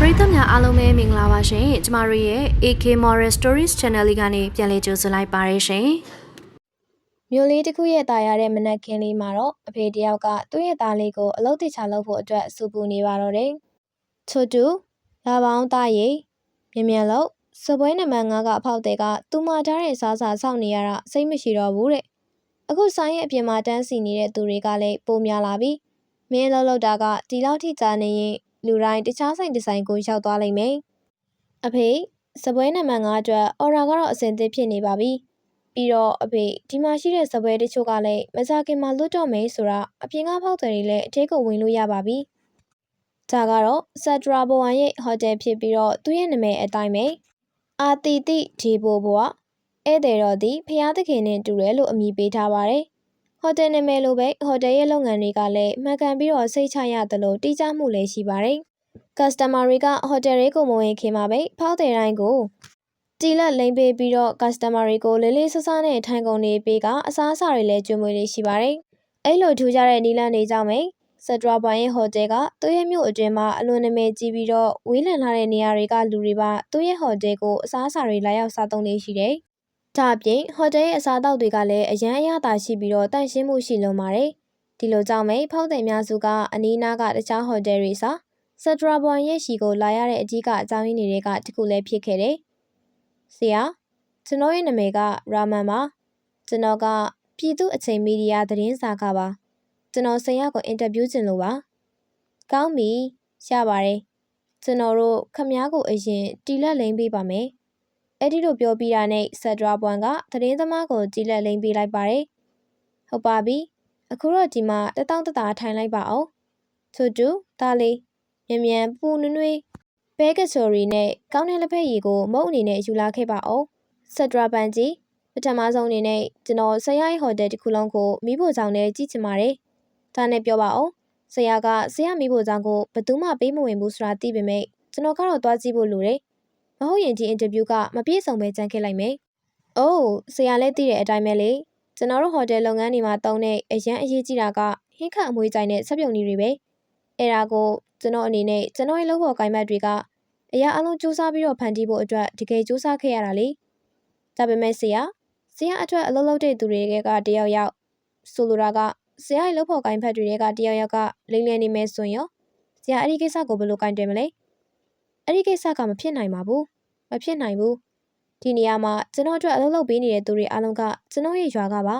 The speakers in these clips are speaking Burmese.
ပရိသတ်များအားလုံးပဲမင်္ဂလာပါရှင်ကျမတို့ရဲ့ AK Moral Stories Channel လေးကနေပြန်လည်ကြိုဆိုလိုက်ပါရရှင်မြို့လေးတစ်ခုရဲ့တာရတဲ့မနက်ခင်းလေးမှာတော့အဖေတယောက်ကသူ့ရဲ့သားလေးကိုအလုပ်တိချလုပ်ဖို့အတွက်စူပူနေပါတော့တယ်။ချိုတူလာပေါင်းသားရီမြင်မြန်လို့စပွဲနံပါတ်5ကအဖောက်တဲ့ကသူမထားတဲ့စားစာစောင့်နေရတာစိတ်မရှိတော့ဘူးတဲ့။အခုဆိုင်ရဲ့အပြင်မှာတန်းစီနေတဲ့သူတွေကလည်းပိုများလာပြီ။မင်းလှုပ်လှုပ်တာကဒီလောက်ထိကြာနေရင် လူတိုင်းတခြားဆိုင်တစ်ဆိုင်ကိုရောက်သွားလိမ့်မယ်။အဖေစပွဲနံပါတ်5အတွက်အော်ရာကတော့အစင်သစ်ဖြစ်နေပါပြီ။ပြီးတော့အဖေဒီမှာရှိတဲ့စပွဲတချို့ကလည်းမကြခင်မှာလွတ်တော့မယ်ဆိုတာအပြင်ကဖောက်တယ်တွေလည်းအထက်ကိုဝင်လို့ရပါပြီ။ဒါကတော့စက်ဒရာဘွန်ရဲ့ဟိုတယ်ဖြစ်ပြီးတော့သူ့ရဲ့နာမည်အတိုင်းပဲအာတီတီဒီဘိုဘွားဧည့်သည်တော်သည်ဖျားသခင်နဲ့တူတယ်လို့အမည်ပေးထားပါတယ်။ ဟိုတယ်နာမည်လိုပဲဟိုတယ်ရဲ့လုပ်ငန်းတွေကလည်းမှန်ကန်ပြီးတော့စိတ်ချရတယ်လို့တိကျမှုလည်းရှိပါတယ်။ customer တွေကဟိုတယ်တွေကိုမဝင်ခင်မှာပဲဖောက်တယ်တိုင်းကိုတီလက်လိမ့်ပေးပြီးတော့ customer တွေကိုလေးလေးဆဆနဲ့ထိုင်ကုန်နေပေးကအစားအစာတွေလည်းကျွေးမွေးလေးရှိပါတယ်။အဲ့လိုထူကြတဲ့နီလန်နေကြောင့်ပဲစက်ဒရာဘွန်ရဲ့ဟိုတယ်ကသူ့ရဲ့မြို့အတွင်းမှာအလွန်နာမည်ကြီးပြီးတော့ဝေးလံလာတဲ့နေရာတွေကလူတွေပါသူ့ရဲ့ဟိုတယ်ကိုအစားအစာတွေလာရောက်စားသုံးလေးရှိတယ်။ ဒါအပြင်ဟိုတယ်ရဲ့အစားအသောက်တွေကလည်းအရန်အရသာရှိပြီးတော့တန့်ရှင်းမှုရှိလုံးပါတယ်။ဒီလိုကြောင့်ပဲဖောက်တယ်များစုကအနီးနားကတခြားဟိုတယ်တွေစားစက်ဒရာဘွန်ရဲ့ရှီကိုလာရတဲ့အကြီးကအကြောင်းရင်းတွေကတခုလည်းဖြစ်ခဲ့တယ်။ဆရာကျွန်တော်ရဲ့နာမည်ကရာမန်ပါကျွန်တော်ကပြည်သူအချိန်မီဒီယာသတင်းစာကပါကျွန်တော်ဆရာကိုအင်တာဗျူးချင်လို့ပါကောင်းပြီရပါတယ်ကျွန်တော်တို့ခမားကိုအရင်တီလက်လိမ့်ပေးပါမယ် အဲ့ဒီလိုပြောပြီးတာနဲ့ဆက်ဒရာပွန်ကသတင်းသမားကိုတီလက်လိမ့်ပေးလိုက်ပါတယ်ဟုတ်ပါပြီအခုတော့ဒီမှာတတောင့်တတာထိုင်လိုက်ပါအောင်သူတူဒါလေးမြန်မြန်ပူနွေ့နွေ့ဘဲကချော်ရီနဲ့ကောင်းတဲ့လက်ဖက်ရည်ကိုမုတ်အနေနဲ့ယူလာခဲ့ပါအောင်ဆက်ဒရာပန်ကြီးပထမဆုံးအနေနဲ့ကျွန်တော်ဆရာရဲ့ဟိုတယ်တစ်ခုလုံးကိုမိဖို့ဆောင်နဲ့ကြည့်ချင်ပါတယ်ဒါနဲ့ပြောပါအောင်ဆရာကဆရာမိဖို့ဆောင်ကိုဘယ်သူမှပေးမဝင်ဘူးဆိုတာသိပေမဲ့ကျွန်တော်ကတော့သွားကြည့်ဖို့လိုတယ် မဟုတ်ရင်ဒီအင်တာဗျူးကမပြည့်စုံပဲကြမ်းခဲ့လိုက်မယ်အိုးဆရာလည်းသိတဲ့အတိုင်းပဲလေကျွန်တော်တို့ဟိုတယ်လုပ်ငန်းတွေမှာတုံးတဲ့အရန်အရေးကြီးတာကဟင်းခတ်အမွေးကြိုင်တဲ့ဆက်ပြုံကြီးတွေပဲအဲ့ဒါကိုကျွန်တော်အနေနဲ့ကျွန်တော်ရဲ့လုပ်ဖို့ကိုင်မတ်တွေကအရာအလုံးစူးစမ်းပြီးတော့ဖန်တီးဖို့အတွက်တကယ်စူးစမ်းခဲ့ရတာလေဒါပေမဲ့ဆရာဆရာအတွက်အလုပ်လုပ်တဲ့သူတွေကတယောက်ယောက်ဆိုလိုတာကဆရာရဲ့လုပ်ဖို့ကိုင်ဖက်တွေကတယောက်ယောက်ကလိမ့်လည်နေမယ်ဆိုရင်ရောဆရာအဲ့ဒီကိစ္စကိုဘယ်လိုကင်တယ်မလဲ အဲ့ဒီကိစ္စကမဖြစ်နိုင်ပါဘူးမဖြစ်နိုင်ဘူးဒီနေရာမှာကျွန်တော်အတွက်အလုပ်လုပ်ပေးနေတဲ့သူတွေအားလုံးကကျွန်တော်ရဲ့ရွာကပါ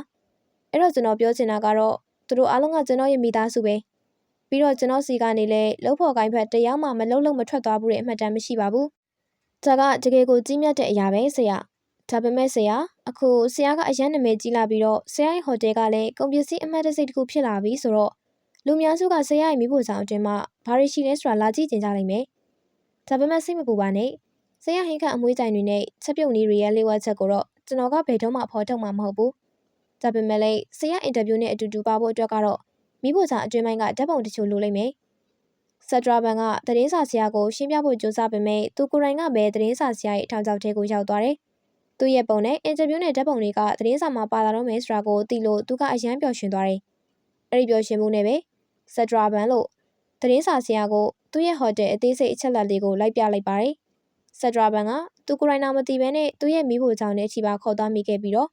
အဲ့တော့ကျွန်တော်ပြောချင်တာကတော့သူတို့အားလုံးကကျွန်တော်ရဲ့မိသားစုပဲပြီးတော့ကျွန်တော်စီကနေလဲလုပ်ဖို့ကိုင်ဖက်တရားမှမလုပ်လို့မထွက်သွားဘူးတဲ့အမှတ်တမ်းမရှိပါဘူးဒါကတကယ်ကိုကြီးမြတ်တဲ့အရာပဲဆရာဒါပေမဲ့ဆရာအခုဆရာကအရန်နာမည်ကြီးလာပြီးတော့ဆရာရဲ့ဟိုတယ်ကလည်းကုန်ပစ္စည်းအမှတ်တစိတ်တစ်ခုဖြစ်လာပြီဆိုတော့လူများစုကဆရာရဲ့မိဖို့ဆောင်အတွင်းမှာဘာတွေရှိလဲဆိုတာလာကြည့်ကြင်ကြလိမ့်မယ် ဒါပေမဲ့စိတ်မပူပါနဲ့ဆရာဟင်းကအမွေးကြိုင်တွေနဲ့ချက်ပြုတ်နည်းတွေရဲ့လေးဝက်ချက်ကိုတော့ကျွန်တော်ကဘယ်တော့မှဖော်ထုတ်မှာမဟုတ်ဘူးဒါပေမဲ့လည်းဆရာအင်တာဗျူးနဲ့အတူတူပါဖို့အတွက်ကတော့မိဖို့ဆောင်အတွင်းပိုင်းကဓာတ်ပုံတချို့လိုလိမ့်မယ်စက်ဒရာဘန်ကသတင်းစာဆရာကိုရှင်းပြဖို့ကြိုးစားပေမဲ့သူကိုယ်တိုင်ကပဲသတင်းစာဆရာရဲ့အထောက်အထားကိုရောက်သွားတယ်။သူ့ရဲ့ပုံနဲ့အင်တာဗျူးနဲ့ဓာတ်ပုံတွေကသတင်းစာမှာပါလာတော့မယ်ဆိုတာကိုသိလို့သူကအယမ်းပျော်ရွှင်သွားတယ်။အဲ့ဒီပျော်ရွှင်မှုနဲ့ပဲစက်ဒရာဘန်လို့ သတင်းစာဆရာကိုသူ့ရဲ့ဟိုတယ်အသေးစိတ်အချက်လက်လေးကိုလိုက်ပြလိုက်ပါတယ်။စက်ဒရာဘန်ကသူကိုယ်တိုင်တော့မသိဘဲနဲ့သူ့ရဲ့မိဖို့ကြောင့်နဲ့ချီပါခေါ်သွားမိခဲ့ပြီးတော့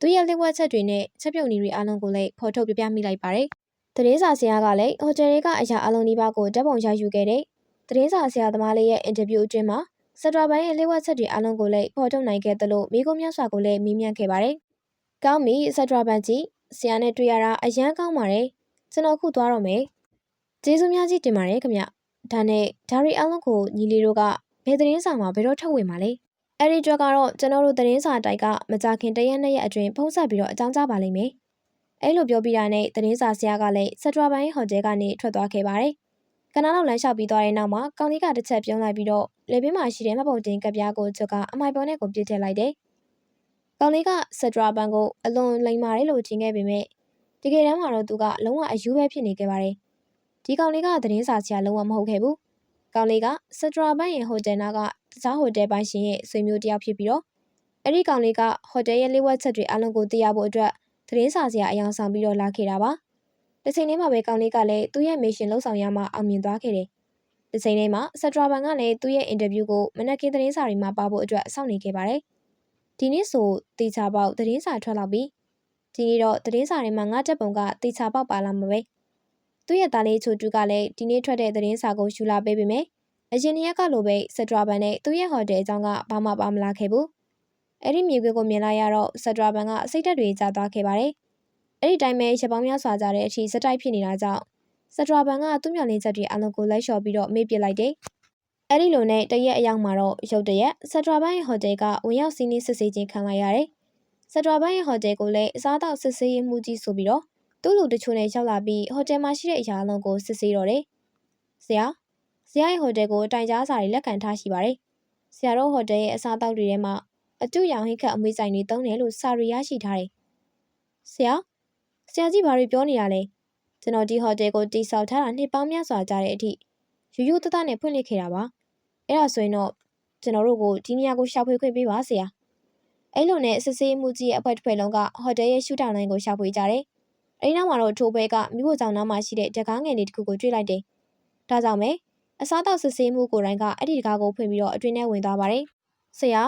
သူ့ရဲ့လက်ဝက်ချက်တွေနဲ့ချက်ပြုတ်နည်းတွေအလုံးကိုလည်းဖော်ထုတ်ပြပြမိလိုက်ပါတယ်။သတင်းစာဆရာကလည်းဟိုတယ်တွေကအရာအလုံးဒီပါကိုဓာတ်ပုံရယူခဲ့တဲ့သတင်းစာဆရာသမားလေးရဲ့အင်တာဗျူးအတွင်းမှာစက်ဒရာဘန်ရဲ့လက်ဝက်ချက်တွေအလုံးကိုလည်းဖော်ထုတ်နိုင်ခဲ့သလိုမိကုံးများစွာကိုလည်းမေးမြန်းခဲ့ပါတယ်။ကောင်းပြီစက်ဒရာဘန်ကြီးဆရာနဲ့တွေ့ရတာအရန်ကောင်းပါတယ်။ကျွန်တော်ခုသွားတော့မယ်။ ကျေးဇူးများကြီးတင်ပါတယ်ခင်ဗျ။ဒါနဲ့ဒါရီအလုံးကိုညီလေးတို့ကဘယ်သတင်းစာမှာဘယ်တော့ထုတ်ဝေမှာလဲ။အဲ့ဒီအတွက်ကတော့ကျွန်တော်တို့သတင်းစာတိုက်ကမကြခင်တရက်နှစ်ရက်အတွင်းဖုံးဆက်ပြီးတော့အကြောင်းကြားပါလိမ့်မယ်။အဲ့လိုပြောပြတာနဲ့သတင်းစာဆရာကလည်းစက်ဒရာဘန်ရဲ့ဟိုတယ်ကနေထွက်သွားခဲ့ပါတယ်။ကနားလောက်လမ်းလျှောက်ပြီးသွားတဲ့နောက်မှာကောင်းလေးကတစ်ချက်ပြုံးလိုက်ပြီးတော့လေပင်းမှာရှိတဲ့မှတ်ပုံတင်ကပ်ပြားကိုချုပ်ကအမိုက်ပုံနဲ့ကိုပြစ်ထည့်လိုက်တယ်။ကောင်းလေးကစက်ဒရာဘန်ကိုအလွန်လိမ်မာတယ်လို့ထင်ခဲ့ပေမဲ့တကယ်တမ်းမှာတော့သူကလုံးဝအယူပဲဖြစ်နေခဲ့ပါတယ်။ ဒီကောင်လေးကသတင်းစာဆရာလုံးဝမဟုတ်ခဲ့ဘူး။ကောင်လေးကစက်ဒရာဘန်ရဲ့ဟိုတယ်နာကတခြားဟိုတယ်ပိုင်ရှင်ရဲ့ဆွေမျိုးတစ်ယောက်ဖြစ်ပြီးတော့အဲ့ဒီကောင်လေးကဟိုတယ်ရဲ့လေးဝက်ချက်တွေအလုံးကိုသိရဖို့အတွက်သတင်းစာဆရာအယောင်ဆောင်ပြီးတော့လာခဲ့တာပါ။တစ်ချိန်တည်းမှာပဲကောင်လေးကလည်းသူ့ရဲ့မစ်ရှင်လှုပ်ဆောင်ရမှအောင်မြင်သွားခဲ့တယ်။ဒီချိန်လေးမှာစက်ထရာဘန်ကလည်းသူ့ရဲ့အင်တာဗျူးကိုမနက်ခင်းသတင်းစာတွေမှာပါဖို့အတွက်စောင့်နေခဲ့ပါတယ်။ဒီနေ့ဆိုတေချာပေါက်သတင်းစာထွက်လာပြီ။ဒီနေ့တော့သတင်းစာတွေမှာငါတက်ပုံကတေချာပေါက်ပါလာမှာပဲ။ သူ့ရဲ့သားလေးချိုတူကလည်းဒီနေ့ထွက်တဲ့သတင်းစာကိုယူလာပေးပေမဲ့အရင်နေ့ကလိုပဲစက်ထရာဘန်နဲ့သူ့ရဲ့ဟိုတယ်အကြောင်းကဘာမှပါမလာခဲ့ဘူး။အဲ့ဒီမြေခွေးကိုမြင်လိုက်ရတော့စက်ထရာဘန်ကစိတ်ဓာတ်တွေကျသွားခဲ့ပါတယ်။အဲ့ဒီတိုင်းပဲရပောင်းများစွာကြတဲ့အထိစက်တိုက်ဖြစ်နေတာကြောင့်စက်ထရာဘန်ကသူ့မျှော်လင့်ချက်တွေအလုံးကိုလိုက်လျှော်ပြီးတော့မေ့ပစ်လိုက်တယ်။အဲ့ဒီလိုနဲ့တရက်အရောက်မှာတော့ရုတ်တရက်စက်ထရာဘန်ရဲ့ဟိုတယ်ကဝင်ရောက်စီးနင်းစစ်ဆေးခြင်းခံလိုက်ရတယ်။စက်ထရာဘန်ရဲ့ဟိုတယ်ကိုလည်းအစားအသောက်စစ်ဆေးရေးမှုကြီးဆိုပြီးတော့ သူ့လူတချို့နဲ့ရောက်လာပြီးဟိုတယ်မှာရှိတဲ့အရာအလုံးကိုစစ်ဆေးတော့တယ်။ဆရာဆရာရဲ့ဟိုတယ်ကိုတိုင်ကြားစာတွေလက်ခံထားရှိပါတယ်။ဆရာတို့ဟိုတယ်ရဲ့အစားအသောက်တွေထဲမှာအတူရောင်ဟိခတ်အမွေးဆိုင်တွေတုံးတယ်လို့စာရီရရှိထားတယ်။ဆရာဆရာကြီးဘာတွေပြောနေရလဲ။ကျွန်တော်ဒီဟိုတယ်ကိုတိစောက်ထားတာနှစ်ပေါင်းများစွာကြာတဲ့အထိယူယူတတနဲ့ဖွင့်လှစ်ခဲ့တာပါ။အဲ့ဒါဆိုရင်တော့ကျွန်တော်တို့ကိုဒီနေရာကိုရှာဖွေခွင့်ပေးပါဆရာ။အဲ့လိုနဲ့စစ်ဆေးမှုကြီးရဲ့အဖွဲ့တစ်ဖွဲ့လုံးကဟိုတယ်ရဲ့ရှူတောင်လိုင်းကိုရှာဖွေကြတယ်။ အဲဒီနောက်မှာတော့ထိုဘဲကမိဖို့ကြောင့်နားမှာရှိတဲ့တကားငယ်လေးတစ်ခုကိုတွေ့လိုက်တယ်။ဒါကြောင့်ပဲအစားတောက်စစ်ဆေးမှုကိုယ်တိုင်ကအဲ့ဒီတကားကိုဖွင့်ပြီးတော့အတွင်းထဲဝင်သွားပါတယ်။ဆရာ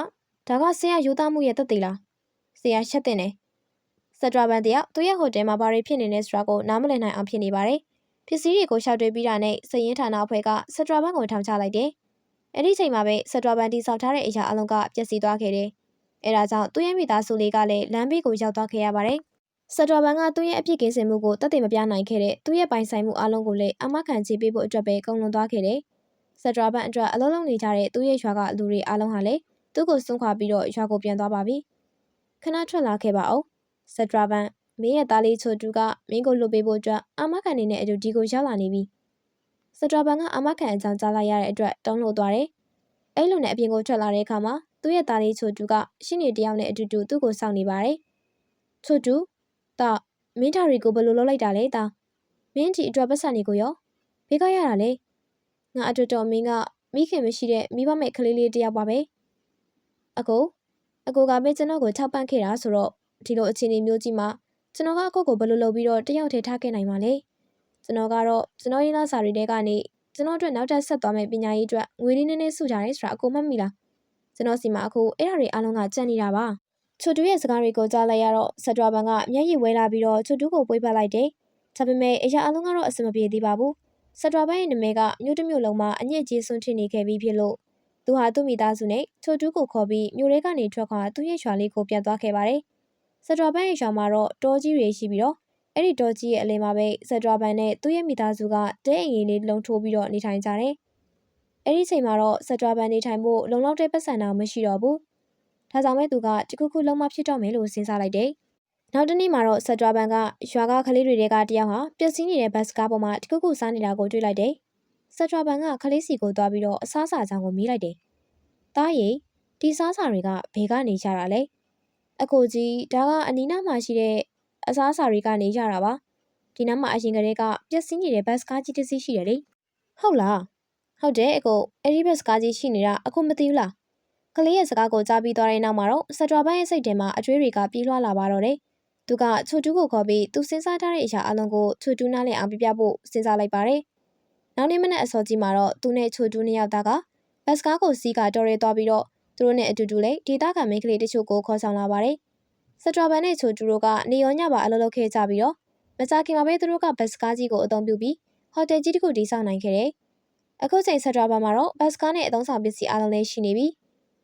ဒါကဆရာယူသားမှုရဲ့တက်သေးလား။ဆရာရှက်တင်တယ်။စက်ဒရာဘန်တယောက်သူ့ရဲ့ဟိုတယ်မှာဘာတွေဖြစ်နေလဲဆိုတာကိုနားမလည်နိုင်အောင်ဖြစ်နေပါတယ်။ပစ္စည်းတွေကိုရှောက်တွေးပြီးတာနဲ့စရင်ဌာနအဖွဲ့ကစက်ဒရာဘန်ကိုထောင်ချလိုက်တယ်။အဲ့ဒီချိန်မှာပဲစက်ဒရာဘန်တီဆောက်ထားတဲ့အရာအလုံးကပျက်စီးသွားခဲ့တယ်။အဲဒါကြောင့်သူ့ရဲ့မိသားစုလေးကလည်းလမ်းဘေးကိုရောက်သွားခဲ့ရပါတယ်။ စက်ဒရာဘန်ကသူ့ရဲ့အပြစ်ကင်းစင်မှုကိုတတ်သိမပြနိုင်ခဲ့တဲ့သူ့ရဲ့ပိုင်ဆိုင်မှုအလုံးကိုလည်းအမခံချေပေးဖို့အတွက်ပဲကုန်လွန်သွားခဲ့တယ်။စက်ဒရာဘန်အတွက်အလုံးလုံးနေကြတဲ့သူ့ရဲ့ရွာကလူတွေအလုံးဟာလည်းသူ့ကိုစွန့်ခွာပြီးတော့ရွာကိုပြန်သွားပါပြီ။ခဏထွက်လာခဲ့ပါအောင်။စက်ဒရာဘန်မင်းရဲ့သားလေးချိုတူကမင်းကိုလွတ်ပေးဖို့အတွက်အမခံနေတဲ့အတူဒီကိုရောက်လာနေပြီ။စက်ဒရာဘန်ကအမခံအကြောင်းကြားလိုက်ရတဲ့အတွက်တုံးလို့သွားတယ်။အဲ့လိုနဲ့အပြင်ကိုထွက်လာတဲ့အခါမှာသူ့ရဲ့သားလေးချိုတူကရှင်းနေတယောက်နဲ့အတူတူသူ့ကိုစောင့်နေပါတယ်။ချိုတူ တာမင်းဒါတွေကိုဘယ်လိုလုပ်လိုက်တာလဲတာမင်းဒီအတွက်ပတ်စံနေကိုရောဘေးကရတာလေငါအတွက်တော်မင်းကမိခင်မရှိတဲ့မိဘမဲ့ကလေးလေးတယောက်ပါပဲအကိုအကိုကပဲကျွန်တော်ကိုထောက်ပံ့ခဲ့တာဆိုတော့ဒီလိုအခြေအနေမျိုးကြီးမှာကျွန်တော်ကအကိုကိုဘယ်လိုလုပ်ပြီးတော့တယောက်တည်းထားခဲ့နိုင်မှာလဲကျွန်တော်ကတော့ကျွန်တော်ရင်းသားစာရီတွေကနေကျွန်တော်အတွက်နောက်ထပ်ဆက်သွားမယ့်ပညာရေးအတွက်ငွေလေးနည်းနည်းစုကြတယ်ဆိုတာအကိုမှတ်မိလားကျွန်တော်စီမှာအခုအဲ့ဒါတွေအားလုံးကကြံ့နေတာပါ ချိုတူရဲ့စကားတွေကိုကြားလိုက်ရတော့ဆက်ဒရာဘန်ကမျက်ရည်ဝဲလာပြီးတော့ချိုတူကိုပွေးပတ်လိုက်တယ်။ဒါပေမဲ့အရာအလုံးကတော့အဆင်မပြေသေးပါဘူး။ဆက်ဒရာဘန်ရဲ့နာမည်ကမြို့တစ်မြို့လုံးမှာအညစ်အကြေးဆွန့်ထင်နေခဲ့ပြီးဖြစ်လို့သူဟာသူ့မိသားစုနဲ့ချိုတူကိုခေါ်ပြီးမြို့ထဲကနေထွက်ခွာသူ့ရဲ့ရွာလေးကိုပြန်သွားခဲ့ပါတယ်။ဆက်ဒရာဘန်ရဲ့ရွာမှာတော့တောကြီးတွေရှိပြီးတော့အဲ့ဒီတောကြီးရဲ့အလယ်မှာပဲဆက်ဒရာဘန်နဲ့သူ့ရဲ့မိသားစုကတဲအိမ်ကြီးလေးလုံးထိုးပြီးတော့နေထိုင်ကြတယ်။အဲ့ဒီချိန်မှာတော့ဆက်ဒရာဘန်နေထိုင်ဖို့လုံလောက်တဲ့ပတ်စံတော်မရှိတော့ဘူး။ ဒါကြောင့်ပဲသူကတခုခုလုံးမဖြစ်တော့မယ်လို့စဉ်းစားလိုက်တယ်။နောက်တစ်နေ့မှာတော့ဆက်ဒရာဘန်ကရွာကကလေးတွေကတယောက်ဟာပျက်စီးနေတဲ့ဘတ်စကားပေါ်မှာတခုခုစားနေတာကိုတွေ့လိုက်တယ်။ဆက်ဒရာဘန်ကကလေးစီကိုသွားပြီးတော့အစားအစာချောင်းကိုမေးလိုက်တယ်။တားရီဒီစားစာတွေကဘယ်ကနေကြတာလဲ။အကိုကြီးဒါကအနီးနားမှာရှိတဲ့အစားအစာတွေကနေကြတာပါ။ဒီနားမှာအရင်ကတည်းကပျက်စီးနေတဲ့ဘတ်စကားကြီးတစ်စီးရှိတယ်လေ။ဟုတ်လား။ဟုတ်တယ်အကိုအဲ့ဒီဘတ်စကားကြီးရှိနေတာအကိုမသိဘူးလား။က လေးရဲ့စကားကိုကြားပြီးသွားတဲ့နောက်မှာတော့စက်ဒရာဘန်ရဲ့စိတ်ထဲမှာအကျွေးတွေကပြေးလွှားလာပါတော့တယ်။သူကချိုတူးကိုခေါ်ပြီးသူစဉ်းစားထားတဲ့အရာအလုံးကိုချိုတူးနားလည်အောင်ပြပြဖို့စဉ်းစားလိုက်ပါတယ်။နောက်နေ့မနေ့အစောကြီးမှာတော့သူနဲ့ချိုတူးနှစ်ယောက်သားကဘတ်စကားကိုစီးကတော်ရဲသွားပြီးတော့သူတို့နဲ့အတူတူလေးဒေတာကမိန်းကလေးတချို့ကိုခေါ်ဆောင်လာပါတယ်။စက်ဒရာဘန်နဲ့ချိုတူတို့ကနေရောညပါအလုပ်လုပ်ခဲ့ကြပြီးတော့မကြခင်မှာပဲသူတို့ကဘတ်စကားကြီးကိုအသုံးပြုပြီးဟိုတယ်ကြီးတစ်ခုတည်ဆောက်နိုင်ခဲ့တယ်။အခုချိန်စက်ဒရာဘန်မှာတော့ဘတ်စကားနဲ့အသုံးဆောင်ပစ္စည်းအလုံးလေးရှိနေပြီ။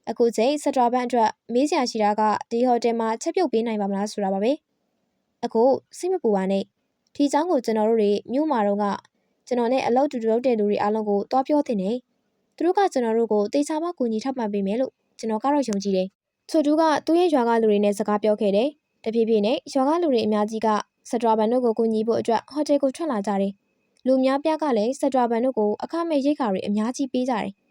အခုချိန်စက်ဒရာဘန်အတွက်မေးစရာရှိတာကဒီဟိုတယ်မှာချက်ပြုတ်ပေးနိုင်ပါမလားဆိုတာပါပဲ။အခုစိတ်မပူပါနဲ့။ဒီเจ้าကိုကျွန်တော်တို့တွေမြို့မှာတော့ကကျွန်တော်နဲ့အလုပ်တူတူလုပ်တဲ့လူတွေအားလုံးကိုတွားပြောတင်နေ။သူတို့ကကျွန်တော်တို့ကိုတေချာမှကူညီထောက်ပံ့ပေးမယ်လို့ကျွန်တော်ကတော့ယုံကြည်တယ်။ချိုတူးကသူ့ရဲ့ရွာကလူတွေနဲ့စကားပြောခဲ့တယ်။တဖြည်းဖြည်းနဲ့ရွာကလူတွေအများကြီးကစက်ဒရာဘန်တို့ကိုကူညီဖို့အတွက်ဟိုတယ်ကိုထွက်လာကြတယ်။လူများပြားကလည်းစက်ဒရာဘန်တို့ကိုအခမဲ့ရိတ်ခါတွေအများကြီးပေးကြတယ်။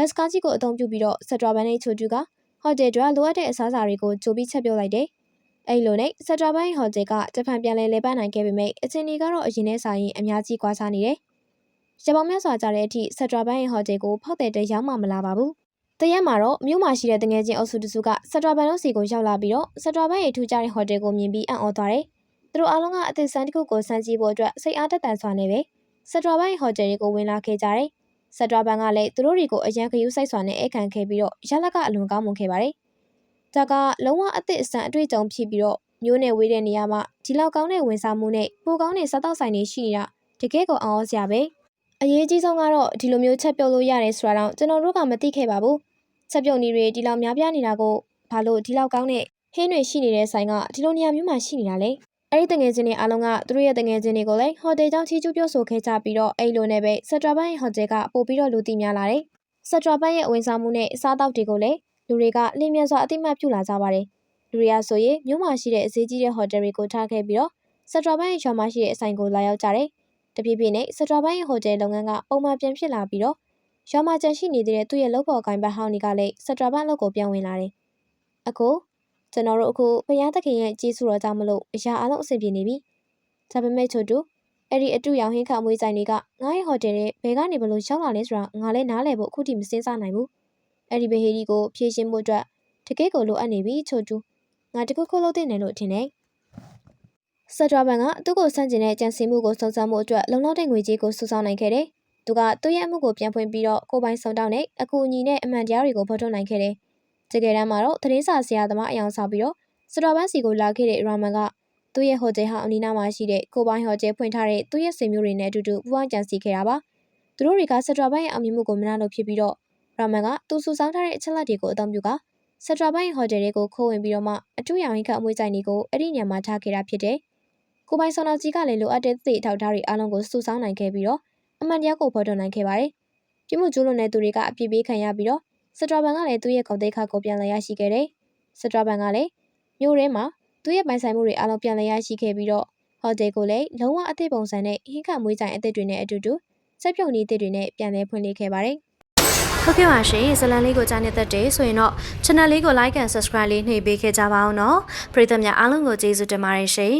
ဘတ်စကားကြီးကိုအသုံးပြုပြီးတော့စက်ဒရာဘန်နဲ့ချိုတူးကဟိုတယ်အတွက်လိုအပ်တဲ့အစားအစာတွေကိုကြိုပြီးချက်ပြုတ်လိုက်တယ်။အဲ့လိုနဲ့စက်ဒရာဘန်ဟိုတယ်ကဂျပန်ပြန်လည်လဲပတ်နိုင်ခဲ့ပေမဲ့အချိန်ကြီးကတော့အရင်နဲ့ဆိုင်ရင်အများကြီးကွာခြားနေတယ်။ရပောင်မြတ်စွာကြတဲ့အထိစက်ဒရာဘန်ရဲ့ဟိုတယ်ကိုဖောက်တဲ့တဲရောက်မှမလာပါဘူး။တရက်မှာတော့မြို့မှာရှိတဲ့တငယ်ချင်းအုပ်စုတစုကစက်ဒရာဘန်တို့စီကိုရောက်လာပြီးတော့စက်ဒရာဘန်ရဲ့ထူးခြားတဲ့ဟိုတယ်ကိုမြင်ပြီးအံ့ဩသွားတယ်။သူတို့အားလုံးကအသေးစမ်းတစ်ခုကိုစမ်းကြည့်ဖို့အတွက်စိတ်အားတက်တန်စွာနဲ့ပဲစက်ဒရာဘန်ရဲ့ဟိုတယ်ကိုဝင်လာခဲ့ကြတယ် စက်ဒရာဘန်ကလည်းသူတို့တွေကိုအရန်ခယူးစိုက်စွာနဲ့အခန့်ခဲ့ပြီးတော့ရလက်ကအလွန်ကောင်းမွန်ခဲ့ပါတယ်။ဒါကလုံးဝအသစ်အဆန်အတွေ့အကြုံဖြစ်ပြီးတော့မျိုးနဲ့ဝေးတဲ့နေရာမှာဒီလောက်ကောင်းတဲ့ဝန်ဆောင်မှုနဲ့ပိုကောင်းတဲ့စားတောက်ဆိုင်တွေရှိနေတာတကယ်ကိုအောင်အောင်စရာပဲ။အရေးကြီးဆုံးကတော့ဒီလိုမျိုးချက်ပြုတ်လို့ရတယ်ဆိုတာတော့ကျွန်တော်တို့ကမသိခဲ့ပါဘူး။ချက်ပြုတ်နည်းတွေဒီလောက်များပြားနေတာကိုဘာလို့ဒီလောက်ကောင်းတဲ့ဟင်းတွေရှိနေတဲ့ဆိုင်ကဒီလိုနေရာမျိုးမှာရှိနေတာလဲ။ အဲ့ဒီတငယ်ချင်းတွေအားလုံးကသူတို့ရဲ့တငယ်ချင်းတွေကိုလည်းဟိုတယ်ကြောင့်ချီးကျူးပြောဆိုခဲ့ကြပြီးတော့အဲ့လိုနဲ့ပဲစက်တရာဘန်ရဲ့ဟိုတယ်ကပို့ပြီးတော့လူသိများလာတယ်။စက်တရာဘန်ရဲ့အဝင်စားမှုနဲ့အစားအသောက်တွေကိုလည်းလူတွေကလင်းမြန်စွာအသိမှတ်ပြုလာကြပါတယ်။လူတွေကဆိုရင်မြို့မှာရှိတဲ့အစည်းကြီးတဲ့ဟိုတယ်တွေကိုထားခဲ့ပြီးတော့စက်တရာဘန်ရဲ့ရှောင်းမရှိတဲ့အဆိုင်ကိုလာရောက်ကြတယ်။တပြည့်ပြည့်နဲ့စက်တရာဘန်ရဲ့ဟိုတယ်လုပ်ငန်းကပုံမှန်ပြန်ဖြစ်လာပြီးတော့ရှောင်းမကျန်ရှိနေတဲ့သူ့ရဲ့လုပ်ဖော်ကိုင်ဘတ်ဟောင်းတွေကလည်းစက်တရာဘန်လုပ်ကိုပြောင်းဝင်လာတယ်။အခု ကျွန်တော်တို့အခုဘုရားသခင်ရဲ့ကြီးစုတော်ကြောင့်မလို့အရာအလုံးအဆင်ပြေနေပြီ။ဒါပေမဲ့ချို့တူအဲ့ဒီအတူရောင်ဟင်းခအမွေးဆိုင်တွေကငါ့ရဲ့ဟိုတယ်ရဲ့ဘယ်ကနေဘလို့ရောက်လာလဲဆိုတာငါလည်းနားလည်ဖို့အခုထိမစင်းစားနိုင်ဘူး။အဲ့ဒီဘဟေဒီကိုဖြည့်ရှင်းဖို့အတွက်တကယ်ကိုလိုအပ်နေပြီချို့တူငါတခုခုလုပ်တင်တယ်လို့ထင်တယ်။စက်ဒရာဘန်ကသူ့ကိုစန့်ကျင်တဲ့ကြံစည်မှုကိုစုံစမ်းမှုအတွက်လုံလောက်တဲ့ငွေကြေးကိုစုဆောင်းနိုင်ခဲ့တယ်။သူကသူ့ရဲ့အမှုကိုပြန်ဖွင့်ပြီးတော့ကိုယ်ပိုင်ဆောင်တောင်းနဲ့အကူအညီနဲ့အမှန်တရားတွေကိုဖော်ထုတ်နိုင်ခဲ့တယ်။ တကယ်တမ်းမှာတော့သတင်းစာဆရာသမားအယောင်ဆောင်ပြီးတော့စတော်ဘန်စီကိုလာခဲ့တဲ့ရာမန်ကသူ့ရဲ့ဟိုတယ်ဟာအနီးနားမှာရှိတဲ့ကိုပိုင်းဟိုတယ်ဖွင့်ထားတဲ့သူ့ရဲ့ဆွေမျိုးတွေနဲ့အတူတူပူးပေါင်းကြံစည်ခဲ့တာပါ။သူတို့တွေကစတော်ဘန်ရဲ့အောင်မြင်မှုကိုမနာလို့ဖြစ်ပြီးတော့ရာမန်ကသူစုဆောင်းထားတဲ့အချက်လက်တွေကိုအသုံးပြုကစတော်ဘန်ရဲ့ဟိုတယ်တွေကိုခိုးဝင်ပြီးတော့မှအထူးရောင်ဟင်းခအမွေးကြိုင်တွေကိုအဲ့ဒီညမှာထားခဲ့တာဖြစ်တယ်။ကိုပိုင်းဆောင်တော်ကြီးကလည်းလိုအပ်တဲ့သိအထောက်အထားတွေအားလုံးကိုစုဆောင်းနိုင်ခဲ့ပြီးတော့အမှန်တရားကိုဖော်ထုတ်နိုင်ခဲ့ပါတယ်။ပြမှုကျူးလွန်တဲ့သူတွေကအပြစ်ပေးခံရပြီးတော့ စတော်ဘန်ကလည်းသူ့ရဲ့ကုန်သိက္ခာကိုပြန်လည်ရရှိခဲ့တယ်။စတော်ဘန်ကလည်းမြို့ထဲမှာသူ့ရဲ့ပိုင်ဆိုင်မှုတွေအားလုံးပြန်လည်ရရှိခဲ့ပြီးတော့ဟိုတယ်ကိုလည်းလုံးဝအသစ်ပုံစံနဲ့ဟင်းခမွေးကြိုင်အသစ်တွေနဲ့အတူတူစက်ပြုံနည်းသစ်တွေနဲ့ပြန်လည်ဖွင့်လှစ်ခဲ့ပါတယ်ဟုတ်ကဲ့ပါရှင်ဇလန်လေးကိုကြားနေတတ်တယ်ဆိုရင်တော့ channel လေးကို like and subscribe လေးနှိပ်ပေးခဲ့ကြပါအောင်နော်ပရိသတ်များအားလုံးကိုကျေးဇူးတင်ပါတယ်ရှင်